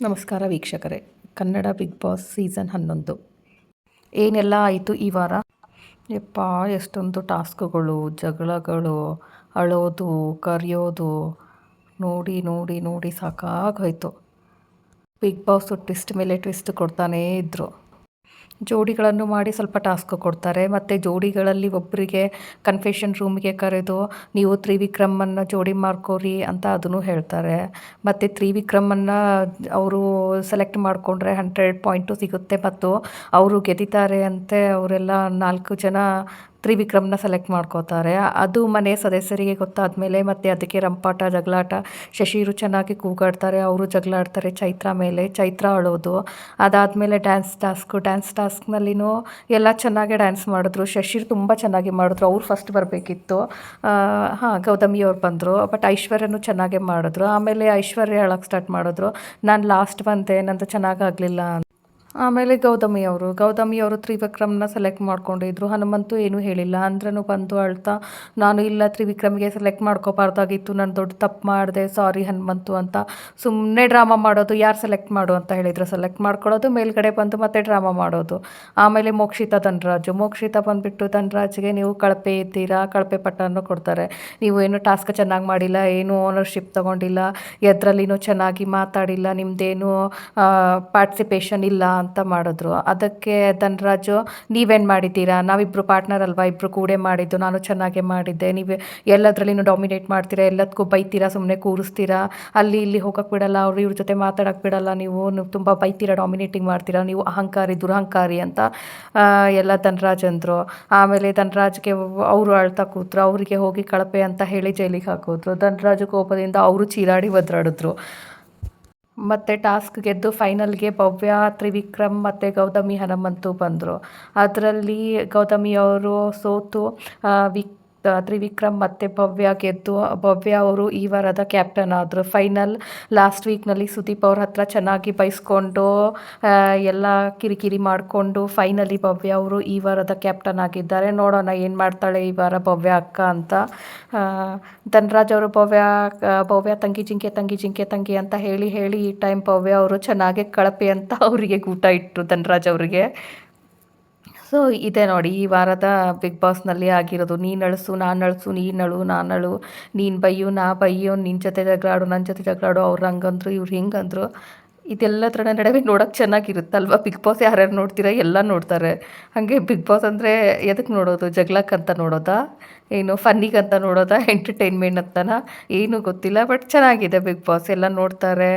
ನಮಸ್ಕಾರ ವೀಕ್ಷಕರೇ. Kannada big boss season ಹನ್ನೊಂದು. ಏನೆಲ್ಲ ಆಯಿತು ಈ ವಾರ? ಯಪ್ಪ, ಎಷ್ಟೊಂದು ಟಾಸ್ಕ್ಗಳು, ಜಗಳಗಳು, ಅಳೋದು, ಕರೆಯೋದು. ನೋಡಿ ನೋಡಿ ನೋಡಿ ಸಾಕಾಗೋಯ್ತು. ಬಿಗ್ ಬಾಸು ಟ್ವಿಸ್ಟ್ ಮೇಲೆ ಟ್ವಿಸ್ಟ್ ಕೊಡ್ತಾನೇ ಇದ್ದರು ಜೋಡಿಗಳನ್ನು ಮಾಡಿ ಸ್ವಲ್ಪ ಟಾಸ್ಕ್ ಕೊಡ್ತಾರೆ. ಮತ್ತು ಜೋಡಿಗಳಲ್ಲಿ ಒಬ್ಬರಿಗೆ ಕನ್ಫೆಷನ್ ರೂಮಿಗೆ ಕರೆದು, ನೀವು ತ್ರಿವಿಕ್ರಮನ್ನು ಜೋಡಿ ಮಾಡ್ಕೋರಿ ಅಂತ ಅದನ್ನು ಹೇಳ್ತಾರೆ. ಮತ್ತು ತ್ರಿವಿಕ್ರಮನ್ನು ಅವರು ಸೆಲೆಕ್ಟ್ ಮಾಡಿಕೊಂಡ್ರೆ ಹಂಡ್ರೆಡ್ ಪಾಯಿಂಟು ಸಿಗುತ್ತೆ. ಮತ್ತು ಅವರು ಗೆದ್ದಿದ್ದಾರೆ ಅಂತೆ, ಅವರೆಲ್ಲ ನಾಲ್ಕು ಜನ ತ್ರಿವಿಕ್ರಮ್ನ ಸೆಲೆಕ್ಟ್ ಮಾಡ್ಕೋತಾರೆ. ಅದು ಮನೆ ಸದಸ್ಯರಿಗೆ ಗೊತ್ತಾದ ಮೇಲೆ ಮತ್ತು ಅದಕ್ಕೆ ರಂಪಾಟ, ಜಗಳಾಟ ಶಶಿರು ಚೆನ್ನಾಗಿ ಕೂಗಾಡ್ತಾರೆ, ಅವರು ಜಗಳಾಡ್ತಾರೆ ಚೈತ್ರ ಮೇಲೆ, ಚೈತ್ರ ಅಳೋದು. ಅದಾದಮೇಲೆ ಡ್ಯಾನ್ಸ್ ಟಾಸ್ಕು ಡ್ಯಾನ್ಸ್ ಟಾಸ್ಕ್ನಲ್ಲಿನೂ ಎಲ್ಲ ಚೆನ್ನಾಗೇ ಡ್ಯಾನ್ಸ್ ಮಾಡಿದ್ರು. ಶಶಿರು ತುಂಬ ಚೆನ್ನಾಗಿ ಮಾಡಿದ್ರು. ಅವ್ರು ಫಸ್ಟ್ ಬರಬೇಕಿತ್ತು. ಹಾಂ, ಗೌತಮಿ ಅವ್ರು ಬಂದರು. ಬಟ್ ಐಶ್ವರ್ಯನೂ ಚೆನ್ನಾಗೇ ಮಾಡಿದ್ರು. ಆಮೇಲೆ ಐಶ್ವರ್ಯ ಹೇಳಕ್ಕೆ ಸ್ಟಾರ್ಟ್ ಮಾಡಿದ್ರು. ನಾನು ಲಾಸ್ಟ್ ಬಂದೆ, ನಂದು ಚೆನ್ನಾಗಾಗಲಿಲ್ಲ ಆಮೇಲೆ ಗೌತಮಿ ಅವರು. ಗೌತಮಿ ಅವರು ತ್ರಿವಿಕ್ರಮ್ನ ಸೆಲೆಕ್ಟ್ ಮಾಡ್ಕೊಂಡಿದ್ರು. ಹನುಮಂತು ಏನೂ ಹೇಳಿಲ್ಲ. ಅಂದ್ರೂ ಬಂದು ಅಳ್ತಾ, ನಾನು ಇಲ್ಲ, ತ್ರಿವಿಕ್ರಮ್ಗೆ ಸೆಲೆಕ್ಟ್ ಮಾಡ್ಕೋಬಾರ್ದಾಗಿತ್ತು. ನಾನು ದೊಡ್ಡ ತಪ್ಪು ಮಾಡಿದೆ. ಸಾರಿ ಹನುಮಂತು ಅಂತ. ಸುಮ್ಮನೆ ಡ್ರಾಮಾ ಮಾಡೋದು, ಯಾರು ಸೆಲೆಕ್ಟ್ ಮಾಡು ಅಂತ ಹೇಳಿದ್ರು. ಸೆಲೆಕ್ಟ್ ಮಾಡ್ಕೊಳ್ಳೋದು, ಮೇಲ್ಗಡೆ ಬಂದು ಮತ್ತೆ ಡ್ರಾಮಾ ಮಾಡೋದು. ಆಮೇಲೆ ಮೋಕ್ಷಿತ ಧನರಾಜು. ಮೋಕ್ಷಿತ ಬಂದುಬಿಟ್ಟು ಧನರಾಜ್ಗೆ, ನೀವು ಕಳಪೆ ಇದ್ದೀರಾ? ಕಳಪೆ ಪಟ್ಟನ್ನು ಕೊಡ್ತಾರೆ. ನೀವು ಏನು ಟಾಸ್ಕ್ ಚೆನ್ನಾಗಿ ಮಾಡಿಲ್ಲ? ಏನು ಓನರ್ಶಿಪ್ ತೊಗೊಂಡಿಲ್ಲ? ಎದ್ರಲ್ಲಿನೂ ಚೆನ್ನಾಗಿ ಮಾತಾಡಿಲ್ಲ? ನಿಮ್ಮದೇನು ಪಾರ್ಟಿಸಿಪೇಷನ್ ಇಲ್ಲ ಅಂತ ಮಾಡಿದ್ರು. ಅದಕ್ಕೆ ಧನರಾಜು, ನೀವೇನು ಮಾಡಿದ್ದೀರಾ? ನಾವಿಬ್ಬರು ಪಾರ್ಟ್ನರ್ ಅಲ್ವಾ? ಇಬ್ಬರು ಕೂಡೆ ಮಾಡಿದ್ದು, ನಾನು ಚೆನ್ನಾಗೇ ಮಾಡಿದ್ದೆ. ನೀವು ಎಲ್ಲದರಲ್ಲಿನೂ ಡಾಮಿನೇಟ್ ಮಾಡ್ತೀರಾ? ಎಲ್ಲದಕ್ಕೂ ಬೈತೀರಾ? ಸುಮ್ಮನೆ ಕೂರಿಸ್ತೀರಾ? ಅಲ್ಲಿ ಇಲ್ಲಿ ಹೋಗಕ್ಕೆ ಬಿಡಲ್ಲ, ಅವ್ರು ಇವ್ರ ಜೊತೆ ಮಾತಾಡೋಕ್ಕೆ ಬಿಡಲ್ಲ, ನೀವು ತುಂಬ ಬೈತೀರಾ ಡಾಮಿನೇಟಿಂಗ್ ಮಾಡ್ತೀರಾ? ನೀವು ಅಹಂಕಾರಿ, ದುರಹಂಕಾರಿ ಅಂತ ಎಲ್ಲ ಧನರಾಜ್ ಅಂದರು. ಆಮೇಲೆ ಧನರಾಜ್ಗೆ ಅವರು ಅಳ್ತಾ ಕೂತರು, ಅವರಿಗೆ ಹೋಗಿ ಕಳಪೆ ಅಂತ ಹೇಳಿ ಜೈಲಿಗೆ ಹಾಕೋದ್ರು. ಧನರಾಜು ಕೋಪದಿಂದ ಅವರು ಚೀರಾಡಿ ಒದ್ರಾಡಿದ್ರು. ಮತ್ತು ಟಾಸ್ಕ್ ಗೆದ್ದು ಫೈನಲ್ಗೆ ಭವ್ಯ ತ್ರಿವಿಕ್ರಮ್ ಮತ್ತು ಗೌತಮಿ ಹನುಮಂತು ಬಂದರು. ಅದರಲ್ಲಿ ಗೌತಮಿ ಅವರು ಸೋತು ವಿಕ್ ತ್ರಿವಿಕ್ರಮ್ ಮತ್ತು ಭವ್ಯ ಗೆದ್ದು, ಭವ್ಯ ಅವರು ಈ ವಾರದ ಕ್ಯಾಪ್ಟನ್ ಆದರು. ಫೈನಲ್ ಲಾಸ್ಟ್ ವೀಕ್ನಲ್ಲಿ ಸುದೀಪ್ ಅವ್ರ ಹತ್ರ ಚೆನ್ನಾಗಿ ಬೈಸ್ಕೊಂಡು ಎಲ್ಲ ಕಿರಿಕಿರಿ ಮಾಡಿಕೊಂಡು ಫೈನಲಿ ಭವ್ಯ ಅವರು ಈ ವಾರದ ಕ್ಯಾಪ್ಟನ್ ಆಗಿದ್ದಾರೆ. ನೋಡೋಣ ಏನು ಮಾಡ್ತಾಳೆ ಈ ವಾರ ಭವ್ಯ ಅಕ್ಕ ಅಂತ. ಧನರಾಜ್ ಅವರು ಭವ್ಯ ಭವ್ಯ ತಂಗಿ ಜಿಂಕೆ ತಂಗಿ ಜಿಂಕೆ, ತಂಗಿ ಅಂತ ಹೇಳಿ ಹೇಳಿ ಈ ಟೈಮ್ ಭವ್ಯ ಅವರು ಚೆನ್ನಾಗಿ ಕಳಪೆ ಅಂತ ಅವರಿಗೆ ಊಟ ಇಟ್ಟರು ಧನರಾಜ್ ಅವರಿಗೆ. ಸೊ ಇದೆ ನೋಡಿ, ಈ ವಾರದ ಬಿಗ್ ಬಾಸ್ನಲ್ಲಿ ಆಗಿರೋದು, ನೀನು ಅಳಿಸು, ನಾನು ಅಳಿಸು, ನೀನು ಅಳು, ನಾನು ಅಳು, ನೀನು ಬೈಯು, ನಾ ಬೈಯು ನಿನ್ನ ಜೊತೆ ಜಗಳಾಡು ನನ್ನ ಜೊತೆ ಜಗಳಾಡು, ಅವ್ರು ಹಂಗಂದ್ರು, ಇವ್ರು ಹಿಂಗಂದ್ರು. ಇದೆಲ್ಲದರ ನಡುವೆ ನೋಡೋಕೆ ಚೆನ್ನಾಗಿರುತ್ತಲ್ವ? ಬಿಗ್ ಬಾಸ್ ಯಾರ್ಯಾರು ನೋಡ್ತೀರಾ? ಎಲ್ಲ ನೋಡ್ತಾರೆ. ಹಾಗೆ ಬಿಗ್ ಬಾಸ್ ಅಂದರೆ ಎದಕ್ಕೆ ನೋಡೋದು? ಜಗಳಕ್ಕಂತ ನೋಡೋದಾ? ಏನು ಫನ್ನಿಗಂತ ನೋಡೋದಾ? ಎಂಟರ್ಟೈನ್ಮೆಂಟ್ ಅಂತನಾ? ಏನೂ ಗೊತ್ತಿಲ್ಲ ಬಟ್ ಚೆನ್ನಾಗಿದೆ ಬಿಗ್ ಬಾಸ್ ಎಲ್ಲ ನೋಡ್ತಾರೆ.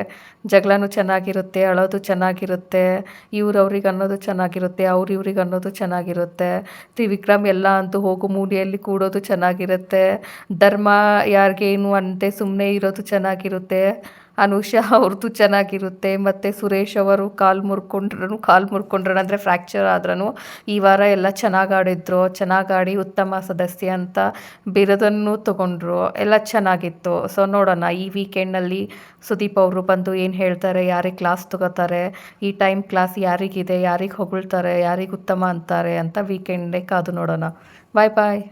ಜಗಳನೂ ಚೆನ್ನಾಗಿರುತ್ತೆ, ಅಳೋದು ಚೆನ್ನಾಗಿರುತ್ತೆ ಇವ್ರವ್ರಿಗೆ ಅನ್ನೋದು ಚೆನ್ನಾಗಿರುತ್ತೆ, ಅವ್ರು ಇವ್ರಿಗೆ ಅನ್ನೋದು ಚೆನ್ನಾಗಿರುತ್ತೆ. ತ್ರಿವಿಕ್ರಮ್ ಎಲ್ಲ ಅಂತೂ ಹೋಗು ಮೂಲೆಯಲ್ಲಿ ಕೂಡೋದು ಚೆನ್ನಾಗಿರುತ್ತೆ. ಧರ್ಮ ಯಾರಿಗೇನು ಅಂತೆ ಸುಮ್ಮನೆ ಇರೋದು ಚೆನ್ನಾಗಿರುತ್ತೆ. ಅನುಷಾ ಅವ್ರದ್ದು ಚೆನ್ನಾಗಿರುತ್ತೆ, ಮತ್ತು ಸುರೇಶ್ ಅವರು ಕಾಲು ಮುರ್ಕೊಂಡ್ರೂ, ಕಾಲು ಮುರ್ಕೊಂಡ್ರು ಅಂದರೆ ಫ್ರ್ಯಾಕ್ಚರ್ ಆದ್ರೂ ಈ ವಾರ ಎಲ್ಲ ಚೆನ್ನಾಗಿ ಆಡಿದ್ರು, ಚೆನ್ನಾಗಿ ಆಡಿ ಉತ್ತಮ ಸದಸ್ಯ ಅಂತ ಬಿರದನ್ನು ತೊಗೊಂಡ್ರು, ಎಲ್ಲ ಚೆನ್ನಾಗಿತ್ತು. ಸೊ ನೋಡೋಣ, ಈ ವೀಕೆಂಡ್ನಲ್ಲಿ ಸುದೀಪ್ ಅವರು ಬಂದು ಏನು ಹೇಳ್ತಾರೆ, ಯಾರಿಗೆ ಕ್ಲಾಸ್ ತಗೋತಾರೆ, ಈ ಟೈಮ್ ಕ್ಲಾಸ್ ಯಾರಿಗಿದೆ, ಯಾರಿಗೆ ಹೊಗಳ್ತಾರೆ, ಯಾರಿಗೆ ಉತ್ತಮ ಅಂತಾರೆ ಅಂತ ವೀಕೆಂಡೇ ಕಾದು ನೋಡೋಣ. ಬಾಯ್ ಬಾಯ್